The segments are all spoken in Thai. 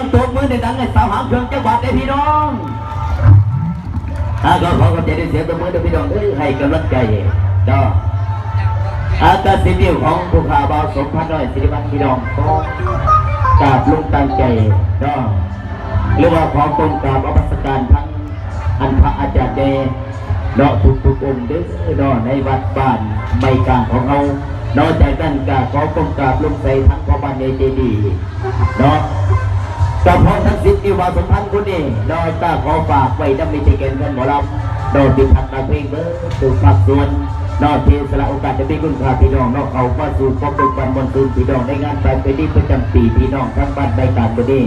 งตักมือในดังในสาวหางเครื่องจังหวัดเลยพี่น้องอาก็ขอขอบใจในเสียงตับมือเด้วยพี่น้องเอ้ให้กำลังใจจ้าอาตาสิบิวของภูคาบาสมพันธ์น้อยสิริวัฒน์พี่น้องก็กราบลุงตั้งใจจ้าหรือว่าขอกรมกราบอภัสการทั้งอันพระอาจารย์เดเนาะทุกทุกองค์เด้อเนาะในวัดบ้านไม่กลางของเรานอกจากนั้นกาขอกรมกราบลุงใส่ทั้งพ่อบ้านในเจดีเนาะ กับพ่อทักษิณที่ว่าสมพันธ์คนนี้ดอยตาขอฝากไว้ดำมิใจเกณฑ์กันหมอลำดอกดิพันมาเพลงเบอร์สู่ภาคส่วนนอกเทสละโอกาสจะมีคุณค่าพี่น้องนอกเอามาสู่พบด้วยกันบนคืนพี่น้องในงานไปไปดีประจำปีพี่น้องทั้งบ้านใบการบดี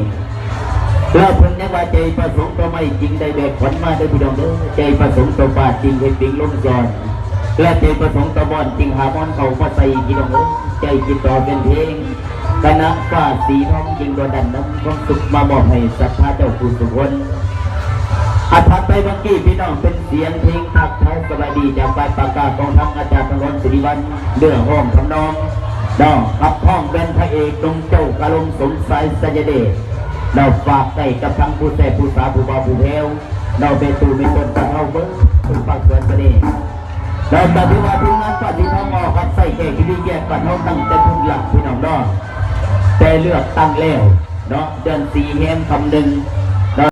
แล้เพิ่นยังว่าใจประสงค์ตัวไม่จริงได้แบกขวัญมาได้พี่น้องเด้อใจประสงค์ตัวบาจริงเห็นปิงลงจอนและใจประสงค์ตัวบอนจริงหามอนเขามาใส่พี่น้องเด้อใจจิตต่อเป็นเพลง คณะฟ้าสีทองยิงโดนดันน้ำความสุขมามอบให้ศรัทธาเจ้าคุณสุวรรณอัดพัดไปเมื่อกี้พี่น้องเป็นเสียงเพลงทักทายสบายดีจากปลายปากกาของทั้งอาจารย์พงศ์สิริวัลเรื่องห้องทำนองดอกขับห้องเป็นพระเอกดงเจ้ากาลมสมสายสัญเดชเราฝากใจกับทั้งผู้แส่ผู้สาผู้บ่าวผู้เพลวเราเป็นตูเป็นต้นตะเท่าเบิ้งคุณฝากเกินประเดชเราปฏิวัติงานปฏิทองออกครับใส่แก่กิริแยกปัดห้องตั้งแต่ เนาะแต่เลือกตั้งแล้วเนาะเดือนสี่แห่งคำหนึ่ง